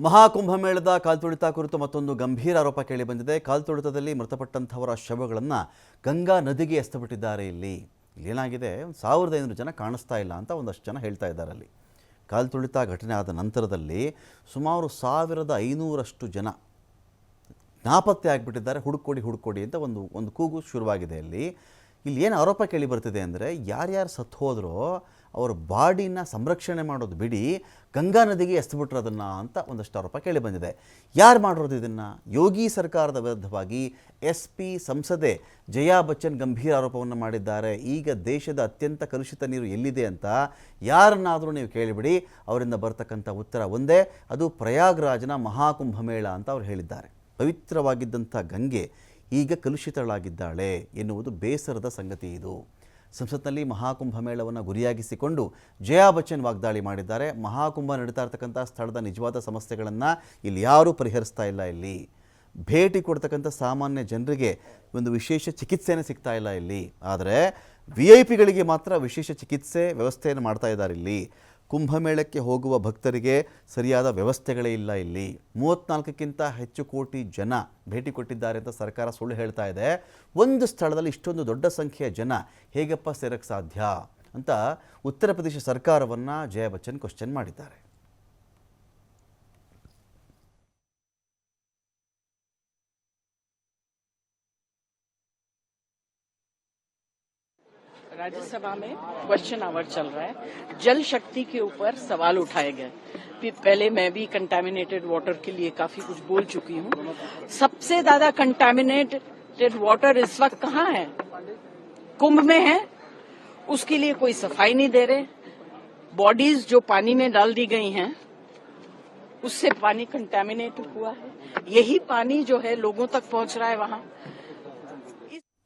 ಮಹಾಕುಂಭಮೇಳದ ಕಾಲ್ತುಳಿತ ಕುರಿತು ಮತ್ತೊಂದು ಗಂಭೀರ ಆರೋಪ ಕೇಳಿಬಂದಿದೆ. ಕಾಲ್ತುಳಿತದಲ್ಲಿ ಮೃತಪಟ್ಟಂಥವರ ಶವಗಳನ್ನು ಗಂಗಾ ನದಿಗೆ ಎಸ್ತಬಿಟ್ಟಿದ್ದಾರೆ ಇಲ್ಲಿ. ಏನಾಗಿದೆ? ಒಂದು ಸಾವಿರದ ಐನೂರು ಜನ ಕಾಣಿಸ್ತಾ ಇಲ್ಲ ಅಂತ ಒಂದಷ್ಟು ಜನ ಹೇಳ್ತಾ ಇದ್ದಾರೆ ಅಲ್ಲಿ. ಕಾಲ್ತುಳಿತ ಘಟನೆ ಆದ ನಂತರದಲ್ಲಿ ಸುಮಾರು ಸಾವಿರದ ಐನೂರಷ್ಟು ಜನ ನಾಪತ್ತೆ ಆಗಿಬಿಟ್ಟಿದ್ದಾರೆ. ಹುಡುಕೊಡಿ ಹುಡುಕೊಡಿ ಅಂತ ಒಂದು ಒಂದು ಕೂಗು ಶುರುವಾಗಿದೆ ಅಲ್ಲಿ. ಇಲ್ಲಿ ಏನು ಆರೋಪ ಕೇಳಿ ಬರ್ತಿದೆ ಅಂದರೆ ಯಾರ್ಯಾರು ಸತ್ತು ಹೋದರೋ ಅವ್ರ ಬಾಡಿನ ಸಂರಕ್ಷಣೆ ಮಾಡೋದು ಬಿಡಿ, ಗಂಗಾ ನದಿಗೆ ಎಸ್ಬಿಟ್ರು ಅದನ್ನು ಅಂತ ಒಂದಷ್ಟು ಆರೋಪ ಕೇಳಿ ಬಂದಿದೆ. ಯಾರು ಮಾಡಿರೋದು ಇದನ್ನು? ಯೋಗಿ ಸರ್ಕಾರದ ವಿರುದ್ಧವಾಗಿ ಎಸ್ ಪಿ ಸಂಸದೆ ಜಯಾ ಬಚ್ಚನ್ ಗಂಭೀರ ಆರೋಪವನ್ನು ಮಾಡಿದ್ದಾರೆ. ಈಗ ದೇಶದ ಅತ್ಯಂತ ಕಲುಷಿತ ನೀರು ಎಲ್ಲಿದೆ ಅಂತ ಯಾರನ್ನಾದರೂ ನೀವು ಕೇಳಿಬಿಡಿ. ಅವರಿಂದ ಬರ್ತಕ್ಕಂಥ ಉತ್ತರ ಒಂದೇ, ಅದು ಪ್ರಯಾಗ್ರಾಜ್ನ ಮಹಾಕುಂಭಮೇಳ ಅಂತ ಅವ್ರು ಹೇಳಿದ್ದಾರೆ. ಪವಿತ್ರವಾಗಿದ್ದಂಥ ಗಂಗೆ ಈಗ ಕಲುಷಿತಳಾಗಿದ್ದಾಳೆ ಎನ್ನುವುದು ಬೇಸರದ ಸಂಗತಿ ಇದು. ಸಂಸತ್ನಲ್ಲಿ ಮಹಾಕುಂಭ ಮೇಳವನ್ನು ಗುರಿಯಾಗಿಸಿಕೊಂಡು ಜಯಾ ಬಚ್ಚನ್ ವಾಗ್ದಾಳಿ ಮಾಡಿದ್ದಾರೆ. ಮಹಾಕುಂಭ ನಡೀತಾ ಇರ್ತಕ್ಕಂಥ ಸ್ಥಳದ ನಿಜವಾದ ಸಮಸ್ಯೆಗಳನ್ನು ಇಲ್ಲಿ ಯಾರೂ ಪರಿಹರಿಸ್ತಾ ಇಲ್ಲ ಇಲ್ಲಿ. ಭೇಟಿ ಕೊಡ್ತಕ್ಕಂಥ ಸಾಮಾನ್ಯ ಜನರಿಗೆ ಒಂದು ವಿಶೇಷ ಚಿಕಿತ್ಸೆನೇ ಸಿಗ್ತಾ ಇಲ್ಲ ಇಲ್ಲಿ. ಆದರೆ ವಿ ಐ ಪಿಗಳಿಗೆ ಮಾತ್ರ ವಿಶೇಷ ಚಿಕಿತ್ಸೆ ವ್ಯವಸ್ಥೆಯನ್ನು ಮಾಡ್ತಾ ಇದ್ದಾರೆ ಇಲ್ಲಿ. ಕುಂಭಮೇಳಕ್ಕೆ ಹೋಗುವ ಭಕ್ತರಿಗೆ ಸರಿಯಾದ ವ್ಯವಸ್ಥೆಗಳೇ ಇಲ್ಲ ಇಲ್ಲಿ. ಮೂವತ್ತ್ನಾಲ್ಕಕ್ಕಿಂತ ಹೆಚ್ಚು ಕೋಟಿ ಜನ ಭೇಟಿ ಕೊಟ್ಟಿದ್ದಾರೆ ಅಂತ ಸರ್ಕಾರ ಸುಳ್ಳು ಹೇಳ್ತಾ ಇದೆ. ಒಂದು ಸ್ಥಳದಲ್ಲಿ ಇಷ್ಟೊಂದು ದೊಡ್ಡ ಸಂಖ್ಯೆಯ ಜನ ಹೇಗಪ್ಪ ಸೇರಕ್ಕೆ ಸಾಧ್ಯ? ಅಂತ ಉತ್ತರ ಪ್ರದೇಶ ಸರ್ಕಾರವನ್ನು ಜಯ ಬಚ್ಚನ್ ಕ್ವಶನ್ ಮಾಡಿದ್ದಾರೆ. राज्यसभा में क्वेश्चन आवर चल रहा है। जल शक्ति के ऊपर सवाल उठाए गए। पहले मैं भी कंटेमिनेटेड वाटर के लिए काफ़ी कुछ बोल चुकी हूँ। सबसे ज़्यादा कंटेमिनेटेड वाटर इस वक्त कहाँ है? कुंभ में है। उसके लिए कोई सफ़ाई नहीं दे रहे। बॉडीज जो पानी में डाल दी गई हैं, उससे पानी कंटेमिनेट हुआ है। यही पानी जो है लोगों तक पहुँच रहा है वहाँ।